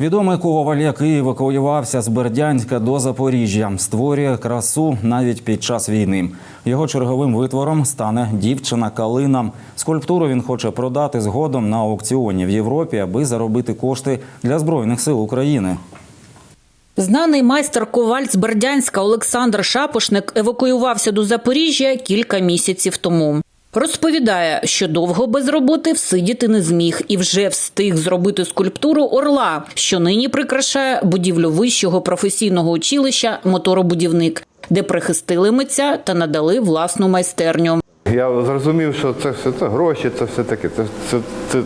Відомий коваль, який евакуювався з Бердянська до Запоріжжя, створює красу навіть під час війни. Його черговим витвором стане дівчина Калина. Скульптуру він хоче продати згодом на аукціоні в Європі, аби заробити кошти для збройних сил України. Знаний майстер коваль з Бердянська Олександр Шапошник евакуювався до Запоріжжя кілька місяців тому. Розповідає, що довго без роботи всидіти не зміг і вже встиг зробити скульптуру орла, що нині прикрашає будівлю вищого професійного училища моторобудівник, де прихистили митця та надали власну майстерню. Я зрозумів, що це все це гроші, це все таке. Це, це, це,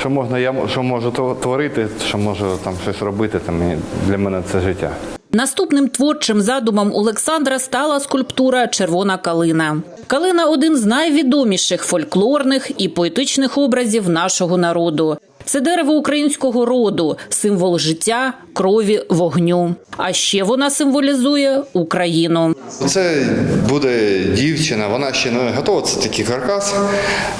що можна, я що можу творити, що можу там щось робити, там, для мене це життя. Наступним творчим задумом Олександра стала скульптура Червона калина. Калина один з найвідоміших фольклорних і поетичних образів нашого народу. Це дерево українського роду, символ життя, крові, вогню. А ще вона символізує Україну. Це буде дівчина, вона ще не готова, це такий каркас.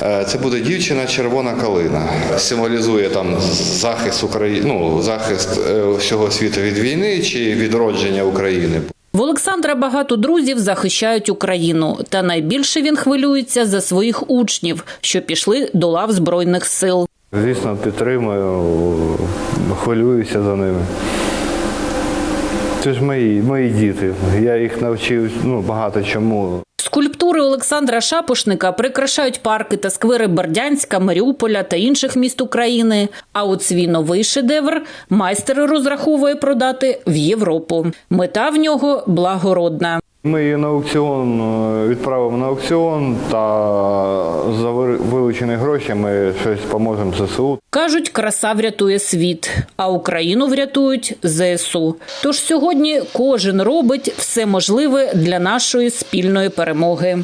Е, Це буде дівчина червона калина. Символізує там захист України, ну, захист е, всього світу від війни чи відродження України. В Олександра багато друзів захищають Україну, та найбільше він хвилюється за своїх учнів, що пішли до лав збройних сил. Звісно, підтримую, хвилююся за ними. Це ж мої, мої діти. Я їх навчив ну, багато чому. Скульптури Олександра Шапошника прикрашають парки та сквери Бердянська, Маріуполя та інших міст України. А от свій новий шедевр майстер розраховує продати в Європу. Мета в нього благородна. Ми її на аукціон е, відправимо на аукціон та за вилучені гроші ми щось поможемо ЗСУ. Кажуть, краса врятує світ, а Україну врятують ЗСУ. Тож сьогодні кожен робить все можливе для нашої спільної перемоги.